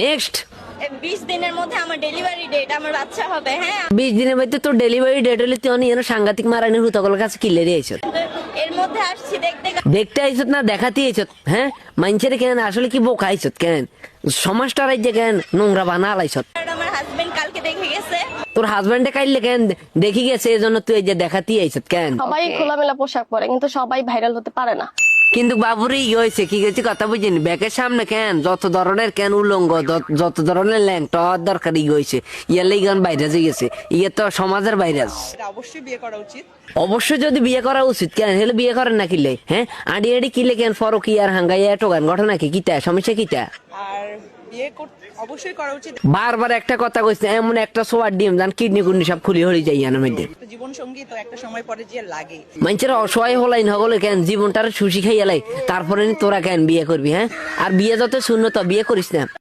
Next বিশ দিনের মধ্যে আমার ডেলিভারি ডেট আমার বাচ্চা হবে হ্যাঁ? বিশ দিনের মধ্যে তোর ডেলিভারি ডেট হলে তুই অনেক সাংঘাতিক মারানি হুতকলের কাছে কিলে দিয়েছ এর মধ্যে আসছি দেখতে দেখতে আইছত না দেখাতে আইছত হ্যাঁ? মানুষের কেন আসলে কি বোকা আইছত কেন? সমাজটা রাজ্যে কেন নোংরা বানা আলাইছত আমার হাজবেন্ড কালকে দেখে গেছে। তোর হাজবেন্ডে কাইলে কেন দেখি গেছে এই জন্য তুই এই যে দেখাতে আইছত কেন? সবাই খোলামেলা পোশাক পরে কিন্তু সবাই ভাইরাল হতে পারে না। কিন্তু বাবুরই ই হয়েছে কি গেছি কথা বুঝিনি। ব্যাগের সামনে কেন যত ধরনের কেন উলঙ্গ যত- ধরনের ল্যাংটা দরকার ই হয়েছে ইয়ালে ইগান বাইরে হয়ে গেছে ইয়ে তো সমাজের ভাইরাস অবশ্যই বিয়ে করা উচিত। অবশ্যই যদি বিয়ে করা উচিত কেন? হেলে বিয়ে করেন না কিলে হ্যাঁ? আডি আডি কিলে কেন ফরকি আর হাঙ্গাইয়া টোকান ঘটনা কি? কিতা? সমস্যা কিতা? আর বিয়ে করতে অবশ্যই করা উচিত। বারবার একটা কথা কইছে এমন একটা সোয়ার ডিম জান কিডনি কুডনি সব খুলি হলি যাই মধ্যে। জীবন সঙ্গী তো একটা সময় পরে যে লাগে। মানুষের অসহায় হলাই নগলে কেন জীবনটার সুশি খাইয়ালাই তারপরে নি তোরা কেন বিয়ে করবি হ্যাঁ? আর বিয়ে যত শূন্য তো বিয়ে করিস না।